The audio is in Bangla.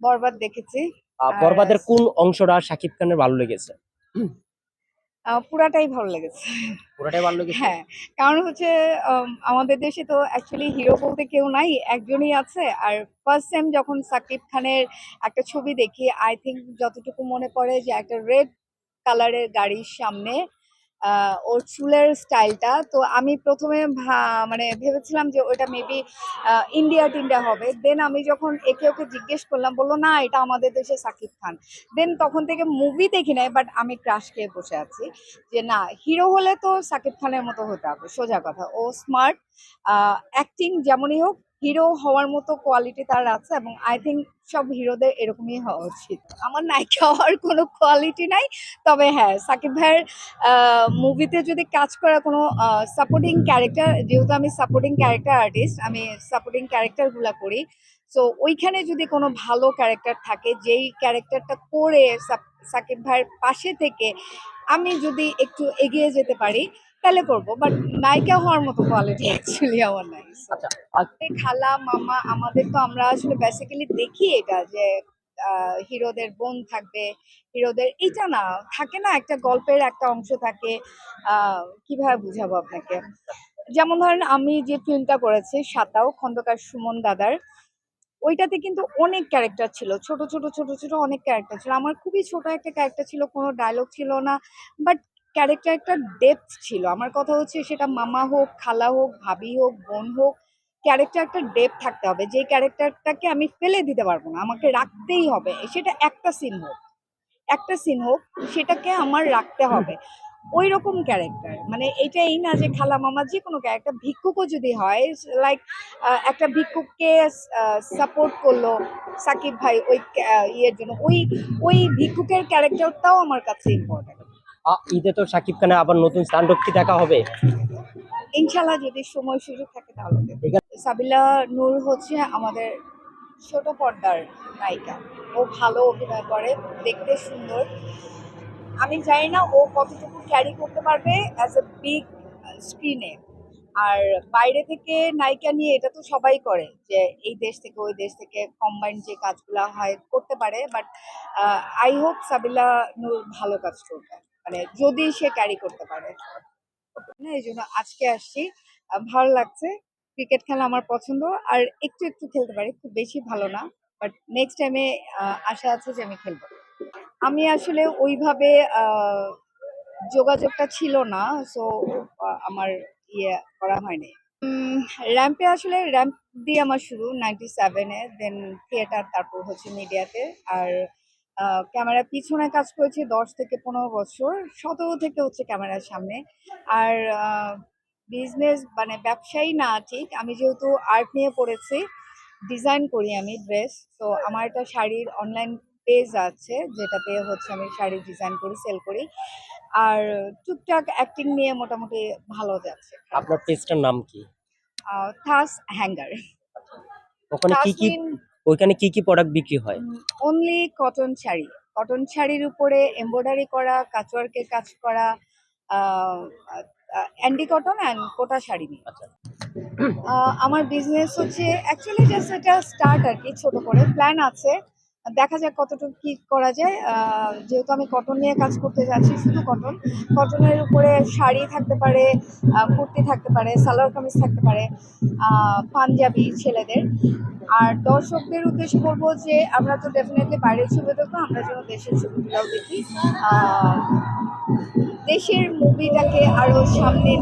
বরবাদ দেখেছি। বরবাদের কোন অংশটা শাকিব খানের ভালো লেগেছে? পুরাটাই ভালো লেগেছে। পুরোটাই ভালো লেগেছে? হ্যাঁ কারণ হচ্ছে আমাদের দেশে তো অ্যাকচুয়ালি হিরো বলতে কেউ নাই একজনই আছে। আর ফার্স্ট টাইম যখন সাকিব খানের একটা ছবি দেখি আই থিঙ্ক যতটুকু মনে পড়ে যে একটা রেড কালারের গাড়ির সামনে ওর চুলের স্টাইলটা। তো আমি প্রথমে মানে ভেবেছিলাম যে ওটা মেবি ইন্ডিয়া টিন্ডিয়া হবে। দেন আমি যখন একে ওকে জিজ্ঞেস করলাম, বলল, না, এটা আমাদের দেশে সাকিব খান। দেন তখন থেকে মুভি দেখি নাই বাট আমি ক্রাশ খেয়ে বসে আছি যে, না হিরো হলে তো সাকিব খানের মতো হতে হবে, সোজা কথা। ও স্মার্ট অ্যাক্টিং যেমনই হোক হিরো হওয়ার মতো কোয়ালিটি তার আছে এবং আই থিঙ্ক সব হিরোদের এরকমই হওয়া উচিত। আমার নায়িকা হওয়ার কোনো কোয়ালিটি নাই, তবে হ্যাঁ সাকিব ভাইয়ের মুভিতে যদি কাজ করা কোনো সাপোর্টিং ক্যারেক্টার যেহেতু আমি সাপোর্টিং ক্যারেক্টার আর্টিস্ট আমি সাপোর্টিং ক্যারেক্টারগুলো করি। সো ওইখানে যদি কোনো ভালো ক্যারেক্টার থাকে, যেই ক্যারেক্টারটা করে সাকিব ভাইয়ের পাশে থেকে আমি যদি একটু এগিয়ে যেতে পারি তাহলে করব বাট নায়িকা হওয়ার মতো কোয়ালিটি অ্যাকচুয়ালি আমার নাই আচ্ছা খালা মামা আমাদের তো আমরা আসলে বেসিক্যালি দেখি এটা যে হিরোদের বোন থাকবে হিরোদের এটা না থাকে না একটা গল্পের একটা অংশ থাকে কীভাবে বুঝাবো আপনাকে? যেমন ধরেন আমি যে ফিল্মটা করেছি সাতাও খন্দকার সুমন দাদার ওইটাতে কিন্তু অনেক ক্যারেক্টার ছিল ছোট ছোট ছোট ছোট অনেক ক্যারেক্টার ছিল। আমার খুবই ছোট একটা ক্যারেক্টার ছিল কোনো ডায়লগ ছিল না বাট ক্যারেক্টার একটা ডেপথ ছিল। আমার কথা হচ্ছে সেটা মামা হোক, খালা হোক, ভাবি হোক, বোন হোক ক্যারেক্টার একটা ডেপ থাকতে হবে। যে ক্যারেক্টারটাকে আমি ফেলে দিতে পারব না, আমাকে রাখতেই হবে। সেটা একটা সিন হোক, একটা সিন হোক, সেটাকে আমার রাখতে হবে। ওই রকম ক্যারেক্টার মানে এটাই না যে খালা মামা যে কোনো ক্যারেক্টার ভিক্ষুকও যদি হয় লাইক একটা ভিক্ষুককে সাপোর্ট করল সাকিব ভাই ওই ইয়ের জন্য, ওই ওই ভিক্ষুকের ক্যারেক্টারটাও আমার কাছে ইম্পর্টেন্ট ঈদে তো শাকিব খানের আবার নতুন স্ট্যান্ড কি দেখা হবে? ইনশাল্লাহ যদি সময় সুযোগ থাকে তাহলে সাবিলা নূর হচ্ছে আমাদের ছোট পর্দার নায়িকা। ও ভালো অভিনয় করে দেখতে সুন্দর। আমি জানি না ও কতটুকু ক্যারি করতে পারবে অ্যাজ এ বিগ স্ক্রিনে আর বাইরে থেকে নায়িকা নিয়ে এটা তো সবাই করে যে এই দেশ থেকে ওই দেশ থেকে কম্বাইন যে কাজগুলো হয় করতে পারে। But I hope Sabila Noor ভালো কাজ করবে। মানে যদি সে ক্যারি করতে পারে। না, এই জন্য আজকে আসছি। ভালো লাগছে। ক্রিকেট খেলা আমার পছন্দ। আর একটু একটু খেলতে পারি। খুব বেশি ভালো না। বাট নেক্সট টাইমে আশা আছে যে আমি খেলব। আমি আসলে ওইভাবে যোগাযোগটা ছিল না। সো আমার ইয়ে করা হয়নি। র্যাম্পে আসলে র্যাম্প দিয়ে আমার শুরু। নাইনটি সেভেনে দেন থিয়েটার তারপর হচ্ছে মিডিয়াতে আর ক্যামেরার পিছনে কাজ করেছি দশ থেকে পনেরো বছর সতেরো থেকে হচ্ছে ক্যামেরার সামনে। আর বিজনেস মানে ব্যবসায়ী না ঠিক আমি যেহেতু আর্ট নিয়ে পড়েছি ডিজাইন করি আমি ড্রেস তো আমার একটা শাড়ির অনলাইন পেজ আছে যেটা পেয়ে হচ্ছে আমি শাড়ি ডিজাইন করি সেল করি। আর টুকটাক অ্যাক্টিং নিয়ে মোটামুটি ভালো যাচ্ছে। আপনার পেজটার নাম কি? থাস হ্যাঙ্গার ওখানে কি কি ওইখানে কি কি প্রোডাক্ট বিক্রি হয়? Only cotton sari. কটন শাড়ির উপরে এমব্রয়ডারি করা কাচওয়ার্কের কাজ করা অ্যান্ডি কটন অ্যান্ড কোটা শাড়ি নিয়ে। আচ্ছা। আমার বিজনেস হচ্ছে অ্যাকচুয়ালি জাস্ট এটা স্টার্ট আর কি ছোট করে। প্ল্যান আছে দেখা যাক কতটুকু কি করা যায়। যেহেতু আমি কটন নিয়ে কাজ করতে যাচ্ছি, শুধু কটন কটনের উপরে শাড়ি থাকতে পারে কুর্তি থাকতে পারে, সালোয়ার কামিজ থাকতে পারে পাঞ্জাবি ছেলেদের। আর দর্শকদের উদ্দেশ্য বলব যে, আমরা তো ডেফিনেটলি বাইরের ছবি দেখব, আমরা যেন দেশের ছবিগুলোও দেখি। দেশের মুভিটাকে আরও সামনে